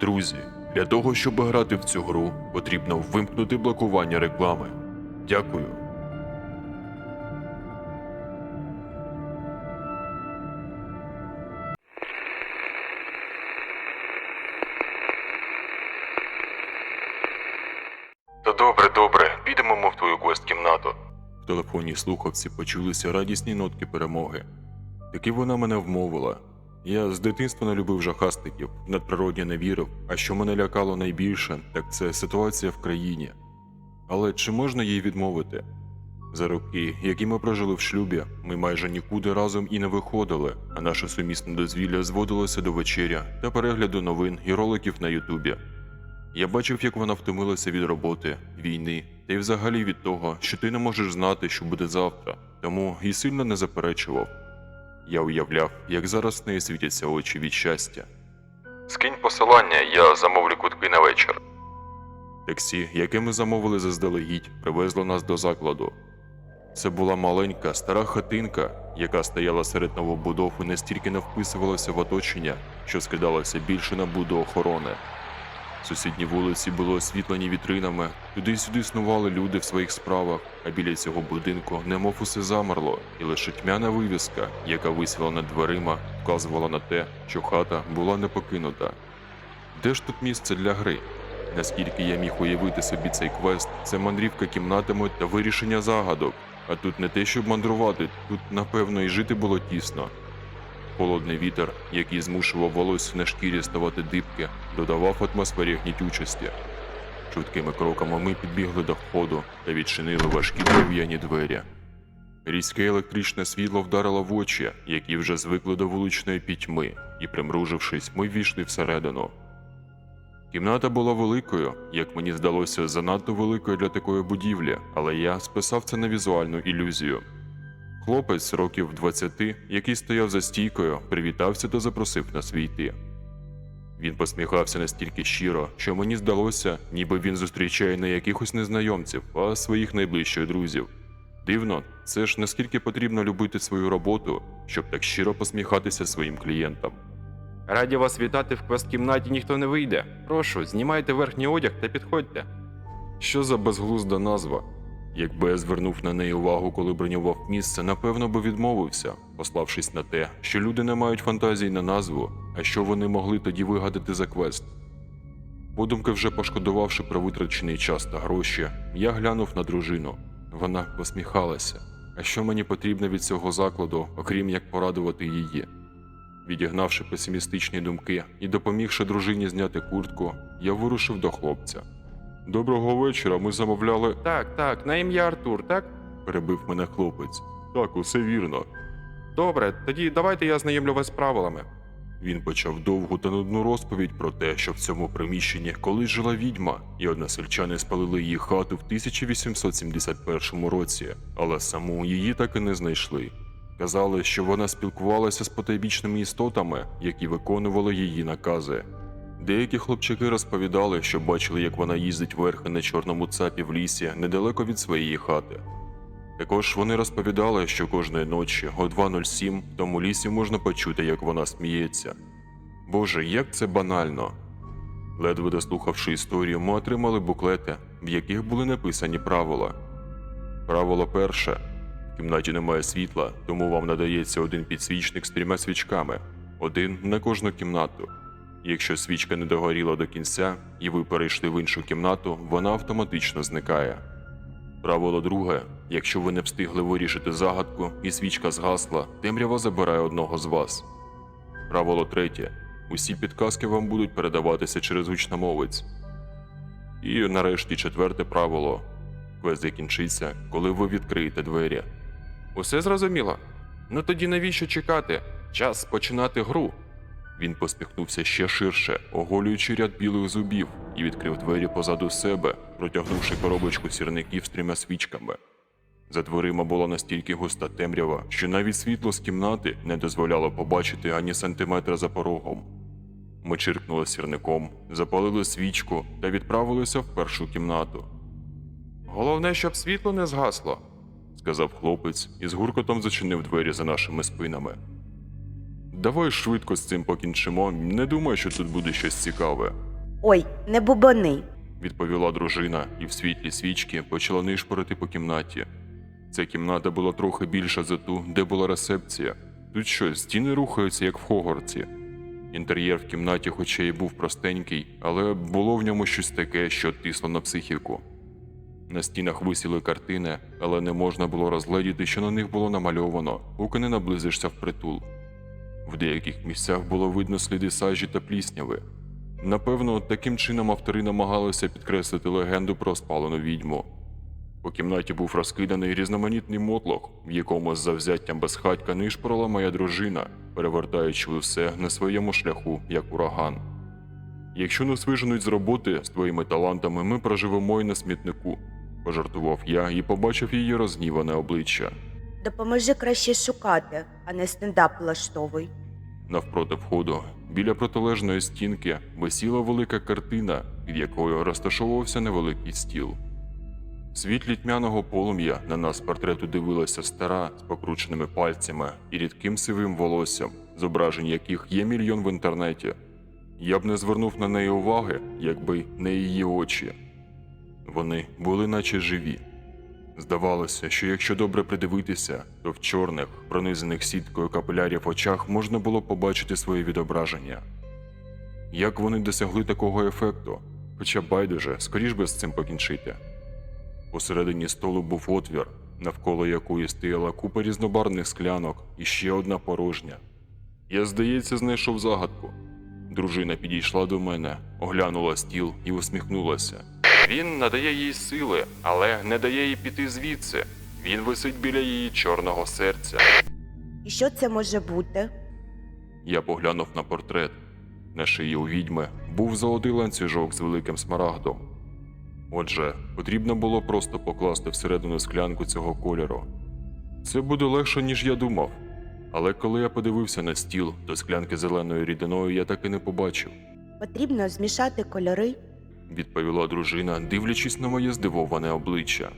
Друзі, для того, щоб грати в цю гру, потрібно вимкнути блокування реклами. Дякую. Та добре, добре, підемо ми в твою квест-кімнату. В телефонній слухавці почулися радісні нотки перемоги. Таки вона мене вмовила. Я з дитинства не любив жахастиків, надприродні не вірив, а що мене лякало найбільше, так це ситуація в країні. Але чи можна їй відмовити? За роки, які ми прожили в шлюбі, ми майже нікуди разом і не виходили, а наше сумісне дозвілля зводилося до вечеря та перегляду новин і роликів на Ютубі. Я бачив, як вона втомилася від роботи, війни та й взагалі від того, що ти не можеш знати, що буде завтра, тому і сильно не заперечував. Я уявляв, як зараз в неї світяться очі від щастя. Скинь посилання, я замовлю кутки на вечір. Таксі, яке ми замовили заздалегідь, привезло нас до закладу. Це була маленька, стара хатинка, яка стояла серед новобудов і настільки не вписувалася в оточення, що скидалася більше на буду охорони. Сусідні вулиці були освітлені вітринами, туди й сюди снували люди в своїх справах, а біля цього будинку немов усе замерло, і лише тьмяна вивіска, яка висіла над дверима, вказувала на те, що хата була не покинута. Де ж тут місце для гри? Наскільки я міг уявити собі цей квест, це мандрівка кімнатами та вирішення загадок. А тут не те, щоб мандрувати, тут, напевно, і жити було тісно. Холодний вітер, який змушував волосся на шкірі ставати дибки, додавав атмосфері гнітючості. Чуткими кроками ми підбігли до входу та відчинили важкі дерев'яні двері. Різке електричне світло вдарило в очі, які вже звикли до вуличної пітьми, і, примружившись, ми ввійшли всередину. Кімната була великою, як мені здалося, занадто великою для такої будівлі, але я списав це на візуальну ілюзію. Хлопець років 20, який стояв за стійкою, привітався та запросив нас війти. Він посміхався настільки щиро, що мені здалося, ніби він зустрічає не якихось незнайомців, а своїх найближчих друзів. Дивно, це ж наскільки потрібно любити свою роботу, щоб так щиро посміхатися своїм клієнтам. Раді вас вітати в квест-кімнаті ніхто не вийде. Прошу, знімайте верхній одяг та підходьте. Що за безглузда назва? Якби я звернув на неї увагу, коли бронював місце, напевно би відмовився, пославшись на те, що люди не мають фантазії на назву, а що вони могли тоді вигадати за квест. Подумки вже пошкодувавши про витрачений час та гроші, я глянув на дружину. Вона посміхалася. А що мені потрібно від цього закладу, окрім як порадувати її? Відігнавши песимістичні думки і допомігши дружині зняти куртку, я вирушив до хлопця. Доброго вечора, ми замовляли. Так, так, на ім'я Артур, так? перебив мене хлопець. Так, усе вірно. Добре, тоді давайте я знайомлю вас з правилами. Він почав довгу та нудну розповідь про те, що в цьому приміщенні колись жила відьма, і односельчани спалили її хату в 1871 році, але саму її так і не знайшли. Казали, що вона спілкувалася з потайбічними істотами, які виконували її накази. Деякі хлопчаки розповідали, що бачили, як вона їздить верхи на чорному цапі в лісі недалеко від своєї хати. Також вони розповідали, що кожної ночі о 2.07 в тому лісі можна почути, як вона сміється. Боже, як це банально. Ледве дослухавши історію, ми отримали буклети, в яких були написані правила. Правило перше. В кімнаті немає світла, тому вам надається один підсвічник з трьома свічками, один на кожну кімнату. Якщо свічка не догоріла до кінця і ви перейшли в іншу кімнату, вона автоматично зникає. Правило друге: якщо ви не встигли вирішити загадку і свічка згасла, темрява забирає одного з вас. Правило третє: усі підказки вам будуть передаватися через гучномовець. І нарешті четверте правило: квест закінчиться, коли ви відкриєте двері. Усе зрозуміло? Ну тоді навіщо чекати? Час починати гру. Він посміхнувся ще ширше, оголюючи ряд білих зубів, і відкрив двері позаду себе, протягнувши коробочку сірників з трьома свічками. За дверима була настільки густа темрява, що навіть світло з кімнати не дозволяло побачити ані сантиметра за порогом. Ми чиркнули сірником, запалили свічку та відправилися в першу кімнату, Головне, щоб світло не згасло. сказав хлопець і з гуркотом зачинив двері за нашими спинами. Давай швидко з цим покінчимо, не думаю, що тут буде щось цікаве. Ой, не бубони. відповіла дружина і в світлі свічки почала нишпорити по кімнаті. Ця кімната була трохи більша за ту, де була рецепція. Тут що, стіни рухаються, як в Хогорці. Інтер'єр в кімнаті, хоча й був простенький, але було в ньому щось таке, що тисло на психіку. На стінах висіли картини, але не можна було розгледіти, що на них було намальовано, поки не наблизишся впритул. В деяких місцях було видно сліди сажі та плісняви. Напевно, таким чином автори намагалися підкреслити легенду про спалену відьму. У кімнаті був розкиданий різноманітний мотлох, в якому з завзяттям безхатька нишпорила моя дружина, перевертаючи усе на своєму шляху, як ураган. Якщо нас виженуть з роботи з твоїми талантами, ми проживемо й на смітнику, пожартував я і побачив її розгніване обличчя. Допоможи краще шукати, а не стендап влаштовуй. Навпроти входу, біля протилежної стінки, висіла велика картина, під якою розташовувався невеликий стіл. В світлі тьмяного полум'я на нас портрету дивилася стара з покрученими пальцями і рідким сивим волоссям, зображень яких є мільйон в інтернеті. Я б не звернув на неї уваги, якби не її очі. Вони були наче живі. Здавалося, що якщо добре придивитися, то в чорних, пронизаних сіткою капілярів очах можна було побачити своє відображення. Як вони досягли такого ефекту? Хоча байдуже, скоріш би з цим покінчити. Посередині столу був отвір, навколо якої стояла купа різнобарвних склянок і ще одна порожня. Я, здається, знайшов загадку. Дружина підійшла до мене, оглянула стіл і усміхнулася. Він надає їй сили, але не дає їй піти звідси. Він висить біля її чорного серця. І що це може бути? Я поглянув на портрет. На шиї у відьми був золотий ланцюжок з великим смарагдом. Отже, потрібно було просто покласти всередину склянку цього кольору. Це буде легше, ніж я думав. Але коли я подивився на стіл, то склянки зеленою рідиною я так і не побачив, Потрібно змішати кольори. Відповіла дружина, дивлячись на моє здивоване обличчя.